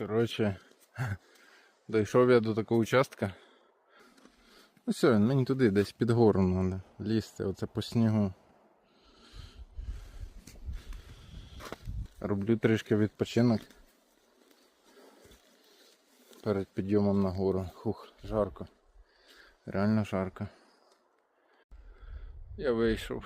Коротше, дійшов я до такого участка. Ну все, мені туди десь під гору треба лізти, оце по снігу. Роблю трішки відпочинок. Перед підйомом на гору. Хух, жарко. Реально жарко. Я вийшов.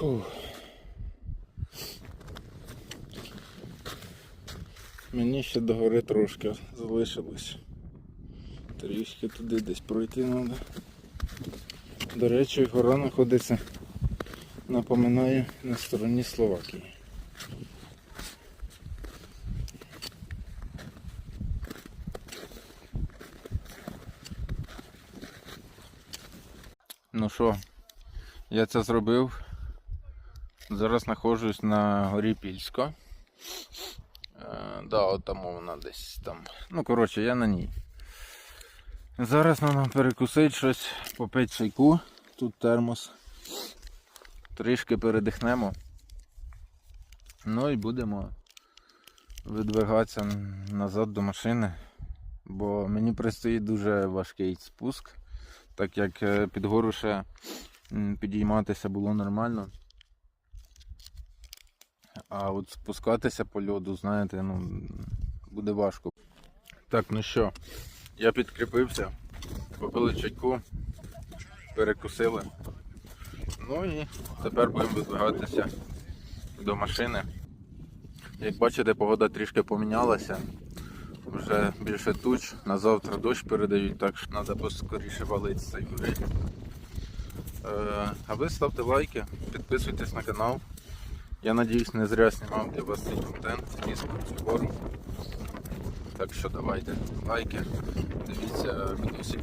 Фух. Мені ще до гори трошки залишилось. Трішки туди десь пройти треба. До речі, гора знаходиться, напоминаю, на стороні Словакії. Ну що, я це зробив. Зараз знаходжусь на горі Пільсько. Е, да, от там вона десь там. Ну, коротше, я на ній. Зараз треба перекусити щось, попити чайку. Тут термос. Трішки передихнемо. Ну і будемо видвигатися назад до машини. Бо мені предстоїть дуже важкий спуск, так як е, під гору ще підійматися було нормально. А от спускатися по льоду, знаєте, ну, буде важко. Так, ну що, я підкріпився, попили чайку, перекусили. Ну і тепер будемо видвигатися до машини. Як бачите, погода трішки помінялася. Вже більше туч, на завтра дощ передають, так що треба поскоріше валити з цієї. Е, А ви ставте лайки, підписуйтесь на канал. Я надіюсь, не зря знімав для вас цей контент із цю гору. Так що давайте лайки, дивіться відосик.